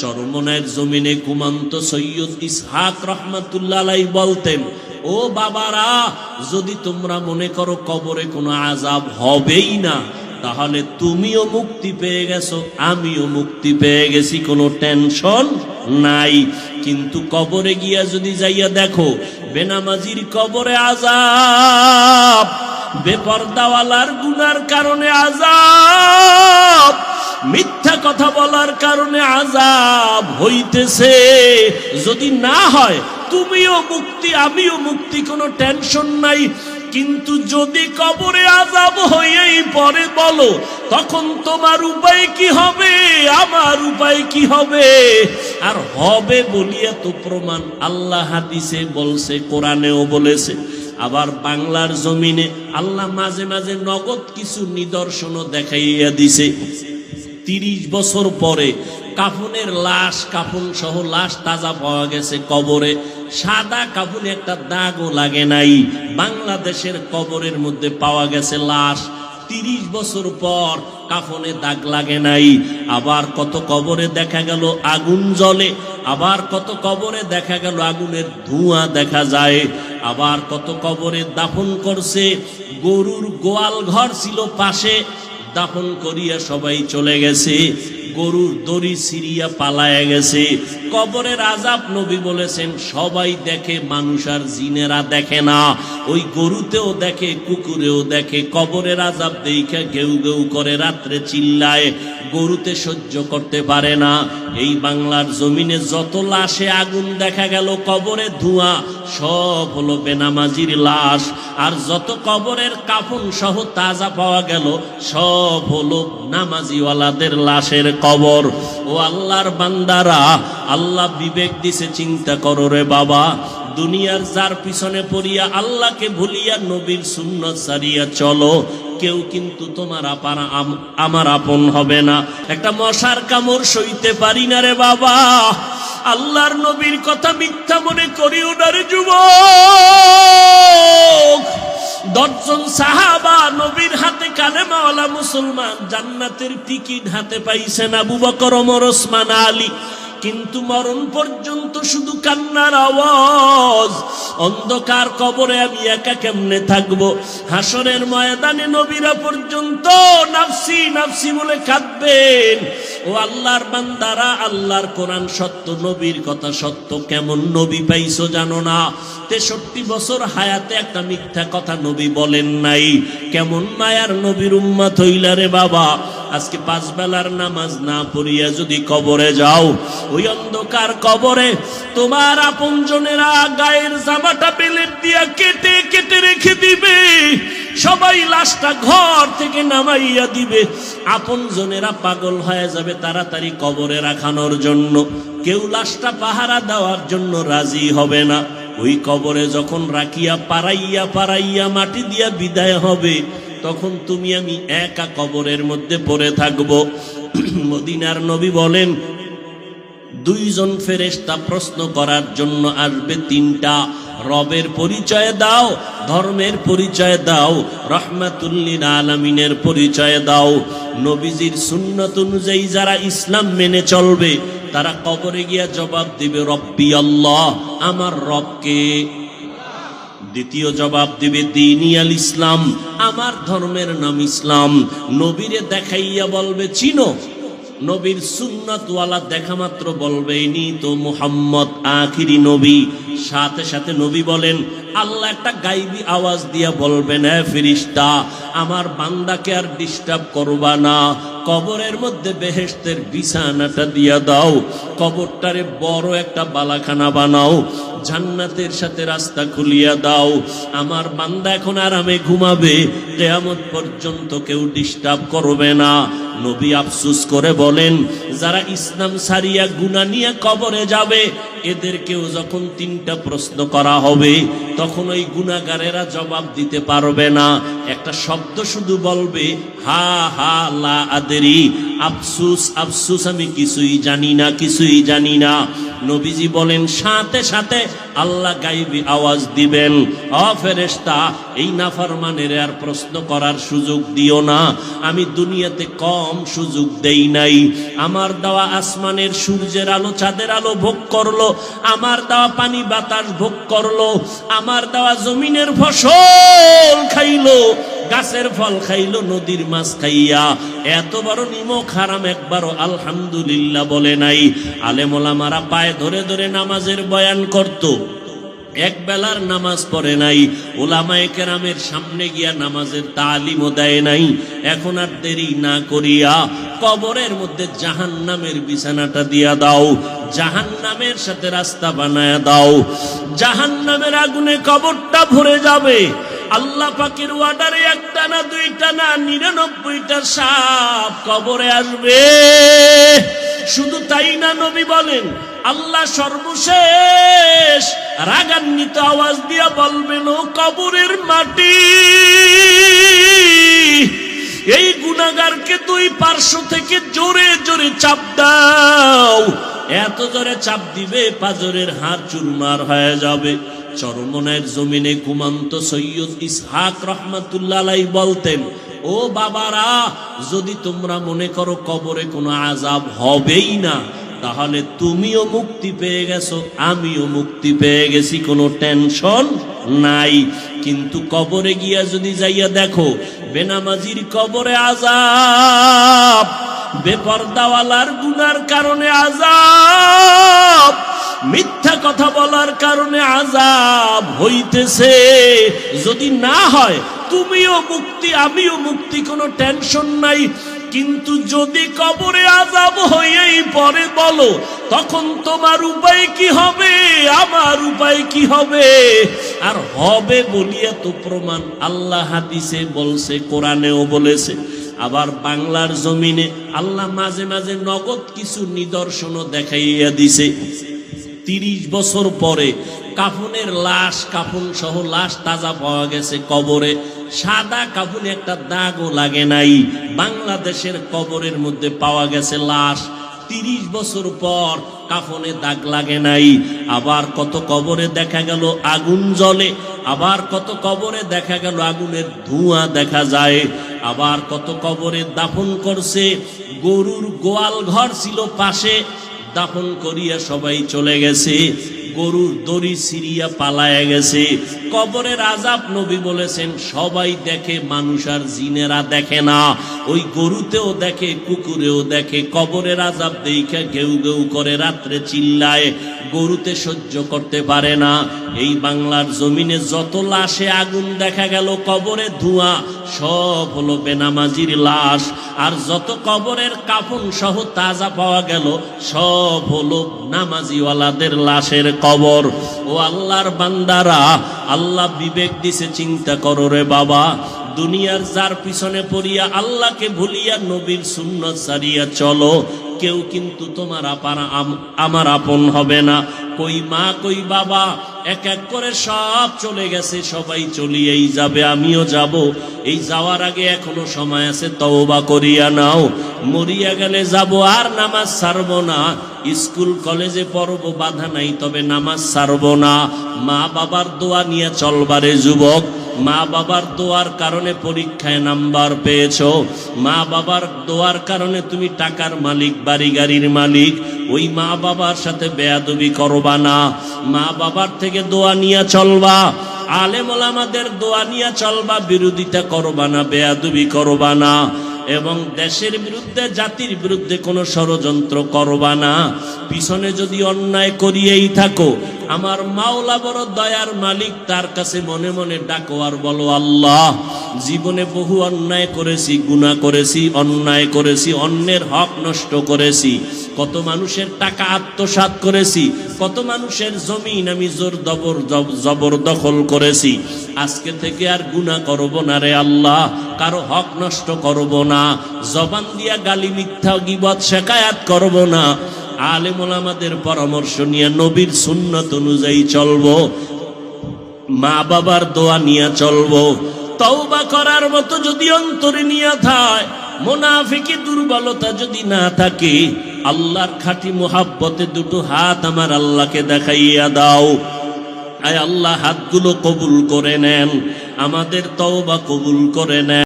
চরমনের জমিনে কুমান্ত সৈয়দ ইসহাক রহমাতুল্লাহ বলতেন, ও বাবারা, যদি তোমরা মনে করো কবরে কোনো আজাব হবেই না, তাহলে তুমিও মুক্তি পেয়ে গেছো, আমিও মুক্তি পেয়ে গেছি, কোনো টেনশন নাই। কিন্তু কবরে গিয়া যদি যাইয়া দেখো, বেনামাজির কবরে আজাব বেপর্দাওয়ালার গুনার কারণে আজাব মিথ্যা কথা বলার কারণে আজাব হইতেছে। যদি না হয়, তুমিও মুক্তি, আমিও মুক্তি, কোনো টেনশন নাই। কিন্তু যদি কবরে আজাব হয়েই পরে বলো, তখন তোমার উপায় কি হবে? আমার উপায় কি হবে? আর হবে বলিয়া তো প্রমাণ আল্লাহ হাদিসে বলছে, কোরআনেও বলেছে। আবার বাংলার জমিনে আল্লাহ মাঝে মাঝে নগদ কিছু নিদর্শনও দেখাইয়া দিছে। তিরিশ বছর পরে কাফনের লাশ, কাফন সহ লাশ তাজা পাওয়া গেছে কবরে। সাদা কাফনে একটা দাগও লাগে নাই। বাংলাদেশের কবরের মধ্যে পাওয়া গেছে লাশ। তিরিশ বছর পর কাফনে দাগ লাগে নাই। আবার কত কবরে দেখা গেল আগুন জ্বলে। আবার কত কবরে দেখা গেল আগুনের ধোঁয়া দেখা যায়। আবার কত কবরে দাফন করছে। গরুর গোয়াল ঘর ছিল পাশে। দাফন করিয়া সবাই চলে গেছে। গরুর দড়ি সিরিয়া পালায় গেছে। কবরের আজাব নবী বলেছেন, সবাই দেখে, মানুষ আর জিনেরা দেখে না। ওই গরুতেও দেখে, কুকুরেও দেখে, কবরের আজাব দেখা গেউ গেউ করে রাত্রে চিল্লায়, গরুতে সহ্য করতে পারে না। এই বাংলার জমিনে যত লাশে আগুন দেখা গেল, কবরে ধোঁয়া, সব হলো বেনামাজির লাশ। আর যত কবরের কাফন সহ তাজা পাওয়া গেল, সব হলো নামাজিওয়ালাদের লাশের কবর। ও আল্লাহর বান্দারা আল্লাহ বিবেক দিছে, চিন্তা করো রে বাবা। দুনিয়ার যার পিছনে পড়িয়া আল্লাহকে ভুলিয়া নবীর সুন্নত সারিয়া চলো। কেউ কিন্তু তোমার আপারা আম- আমার আপন হবে না। একটা মশার কামড় সইতে পারি না রে বাবা। আল্লাহর নবীর কথা মিথ্যা মনে করিও না রে যুবক। দশজন সাহাবা নবীর হাতে কালেমাওয়ালা মুসলমান জান্নাতের টিকিট হাতে পাইছেন আবু বকর, ওমর, ওসমান, আলী। কিন্তু মরণ পর্যন্ত শুধু কান্নার আওয়াজ। অন্ধকার কবরে আমি একা কেমনে থাকব? হাসরের ময়দানে নবীরা পর্যন্ত নাফসি নাফসি বলে কাঁদবেন। ও আল্লাহর বান্দারা, আল্লাহর কোরআন সত্য, নবীর কথা সত্য, কেমন নবী পাইছো জানো না? তেষট্টি বছর হায়াতে একটা মিথ্যা কথা নবী বলেন নাই। কেমন মায়ার নবীর উম্মাত হইলা রে বাবা? আজকে পাঁচ বেলার নামাজ না পড়িয়া যদি কবরে যাও, ওই অন্ধকার কবরে তোমার আপনজনেরা গায়ের জামাটা বেলেট দিয়া কেটে কেটে রেখে দিবে। সবাই লাশটা ঘর থেকে নামাইয়া দিবে। আপনজনেরা পাগল হয়ে যাবে তাড়াতাড়ি কবরে রাখানোর জন্য। কেউ লাশটা পাহারা দেওয়ার জন্য রাজি হবে না। ওই কবরে যখন রাখিয়া, পারাইয়া পারাইয়া মাটি দিয়া বিদায় হবে তখন তুমি আমি একা কবরের মধ্যে পড়ে থাকব। মদিনার নবী বলেন, দুইজন ফেরেশতা প্রশ্ন করার জন্য আসবে তিনটা। রবের পরিচয় দাও, ধর্মের পরিচয় দাও রহমাতুল্লিন আলমিনের পরিচয় দাও। নবীজির সুন্নত অনুযায়ী যারা ইসলাম মেনে চলবে, তারা কবরে গিয়া জবাব দিবে, রব্বি আল্লাহ, আমার রবকে। দ্বিতীয় জবাব দিবে দিনিয়াল ইসলাম। আমার ধর্মের নাম ইসলাম। নবীরে দেখাইয়া বলবে, চিনো? নবীর সুন্নতওয়ালা দেখা মাত্র বলবে, ইনি তো মুহাম্মদ, আখিরি নবী। সাথে সাথে নবী বলেন, আল্লাহ একটা গাইবি আওয়াজ দিয়া বলবেন হ্যাঁ ফিরিস্তা, আমার বান্দাকে আর ডিস্টার্ব করবা না। কবরের মধ্যে বেহেশতের বিছানাটা দিয়া দাও। কবরটারে বড় একটা বালাখানা বানাও। জান্নাতের সাথে রাস্তা খুলিয়া দাও। আমার বান্দা এখন আরামে ঘুমাবে। কেয়ামত পর্যন্ত কেউ ডিস্টার্ব করবে না। নবী আফসুস করে বলেন, যারা ইসলাম সারিয়া গুনা নিয়ে কবরে যাবে, এদেরকেও যখন তিনটা প্রশ্ন করা হবে, তখন ওই গুনাগারেরা জবাব দিতে পারবে না। একটা শব্দ শুধু বলবে, হা হা, লা আদের দেরি আফসুস আফসুস আমি কিছুই জানি না, কিছুই জানি না। নবীজি বলেন, সাথে সাথে আল্লাহ গাইবি আওয়াজ দিবেন। অ ফেরেশতা, এই নাফরমানের আর প্রশ্ন করার সুযোগ দিও না। আমি দুনিয়াতে কম সুযোগ দেই নাই। আমার দেওয়া আসমানের সূর্যের আলো চাঁদের আলো ভোগ করল, আমার দেওয়া পানি বাতাস ভোগ করল, আমার দেওয়া জমিনের ফসল খাইলো গাছের ফল খাইল, নদীর মাছ খাইয়া। এত বড় নিমক হারাম একবারও আলহামদুলিল্লাহ বলে নাই। আলেমোলামারা পায়ে ধরে ধরে নামাজের বয়ান করত। এক বেলার নামাজ পড়ে নাই। ওলামায়ে কেরামের সামনে গিয়া নামাজের তালিমও দেয় নাই। এখন আর দেরি না করিয়া কবরের মধ্যে জাহান নামের বিছানাটা দিয়া দাও। জাহান নামের সাথে রাস্তা বানায় দাও। জাহান নামের আগুনে কবরটা ভরে যাবে। আল্লাহ পাকের ওয়ার্ডারে একটা না দুইটা না নিরানব্বইটা সাপ কবরে আসবে। শুধু তাই না নবী বলেন, আল্লাহ সর্বশেষ রাগান্বিত আওয়াজ দিয়া বলবেন, ও কবরের মাটি, এই গুনাগারকে তুই পার্শ্ব থেকে জোরে জোরে চাপ দাও। এত জোরে চাপ দিবে পাজরের হাত চুরমার হয়ে যাবে। চরমনের জমিনে কুমান্ত সৈয়দ ইসহাক রহমাতুল্লাহ বলতেন, ও বাবারা, যদি তোমরা মনে করো কবরে কোনো আজাব হবেই না, তাহলে তুমিও মুক্তি পেয়ে গেছো, আমিও মুক্তি পেয়ে গেছি, কোনো টেনশন নাই। কিন্তু কবরে গিয়া যদি যাইয়া দেখো, বেনামাজির কবরে আজাব বেপর্দাওয়ালার গুনার কারণে আজাব মিথ্যা কথা বলার কারণে আজাব হইতেছে। যদি না হয়, তুমিও মুক্তি, আমিও মুক্তি, কোনো টেনশন নাই। কিন্তু যদি কবরে আজাব হয়েই পরে বলো, তখন তোমার উপায় কি হবে? আমার উপায় কি হবে? আর হবে বলিয়া তো প্রমাণ আল্লাহ হাদিসে বলছে, কোরআনেও বলেছে। আবার বাংলার জমিনে আল্লাহ মাঝে মাঝে নগদ কিছু নিদর্শনও দেখাইয়া দিছে। তিরিশ বছর পরে কাফনের লাশ, কাফন সহ লাশ তাজা পাওয়া গেছে কবরে। সাদা কাফনে একটা দাগও লাগে নাই। বাংলাদেশের কবরের মধ্যে পাওয়া গেছে লাশ। তিরিশ বছর পর কাফনে দাগ লাগে নাই। আবার কত কবরে দেখা গেল আগুন জ্বলে। আবার কত কবরে দেখা গেল আগুনের ধোঁয়া দেখা যায়। আবার কত কবরে দাফন করছে। গরুর গোয়াল ঘর ছিল পাশে। দাফন করিয়া সবাই চলে গেছে। গরুর দড়ি সিরিয়া পালায় গেছে। কবরের আজাব নবী বলেছেন, সবাই দেখে, মানুষ আর জিনেরা দেখে না। ওই গরুতেও দেখে, কুকুরেও দেখে, কবরের আজাব দেখে ঘেউ ঘেউ করে রাত্রে চিল্লায়, গরুতে সহ্য করতে পারে না। এই বাংলার জমিনে যত লাশে আগুন দেখা গেল, কবরে ধোঁয়া, সব হলো বেনামাজির লাশ। আর যত কবরের কাফন সহ তাজা পাওয়া গেল, সব হলো নামাজিওয়ালাদের লাশের কবর। ও আল্লাহর বান্দারা, আল্লাহ বিবেক দিছে, চিন্তা করো রে বাবা। দুনিয়ার যার পিছনে পড়িয়া আল্লাহকে ভুলিয়া নবীর সুন্নত সারিয়া চলো। কেউ কিন্তু তোমার আপনার আম- আমার আপন হবে না। কই মা, কই বাবা? এক এক করে সব চলে গেছে, সবাই চলিয়েই যাবে, আমিও যাব। এই যাওয়ার আগে এখনও সময় আছে, তওবা করিয়া নাও। মরিয়া গেলে যাব, আর নামাজ ছাড়বো না। স্কুল, কলেজে পড়ব, বাধা নাই, তবে নামাজ ছাড়বো না। মা বাবার দোয়া নিয়ে চলবারে যুবক। মা বাবার দোয়ার কারণে পরীক্ষায় নাম্বার পেয়েছ। মা বাবার দোয়ার কারণে তুমি টাকার মালিক বাড়ি গাড়ির মালিক। ওই মা বাবার সাথে বেয়াদবি করবা না। মা বাবার থেকে দোয়া নিয়ে চলবা। আলেম ওলামাদের দোয়া নিয়ে চলবা, বিরোধিতা করবা না, বেয়াদবি করবা না। এবং দেশের বিরুদ্ধে, জাতির বিরুদ্ধে কোনো ষড়যন্ত্র করবা না। পিছনে যদি অন্যায় করিয়েই থাকো, আমার মাওলা বড় দয়ার মালিক, তার কাছে মনে মনে ডাকো আর বলো, আল্লাহ, জীবনে বহু অন্যায় করেছি গুণা করেছি, অন্যায় করেছি, অন্যের হক নষ্ট করেছি। কত মানুষের টাকা আত্মসাৎ করেছি, কত মানুষের জমিন আমি জোর দবর জব- জবরদখল করেছি। আজকে থেকে আর গুনাহ করব না রে আল্লাহ, কারও হক নষ্ট করব না, জবান দিয়া গালি মিথ্যা গিবত শেখায়াত করব না। আলেমুল আমাদের পরামর্শ নিয়ে নবীর সুন্নত অনুযায়ী চলবো, মা বাবার দোয়া নিয়ে চলবো। তওবা করার মতো যদি অন্তরে নিয়ে থায় মোনাফিকি দুর্বলতা যদি না থাকে আল্লাহর খাটি মোহাব্বতে দুটো হাত আমার আল্লাহকে দেখাইয়া দাও। আয় আল্লাহ, হাতগুলো কবুল করে নেন, আমাদের তওবা কবুল করে নেন।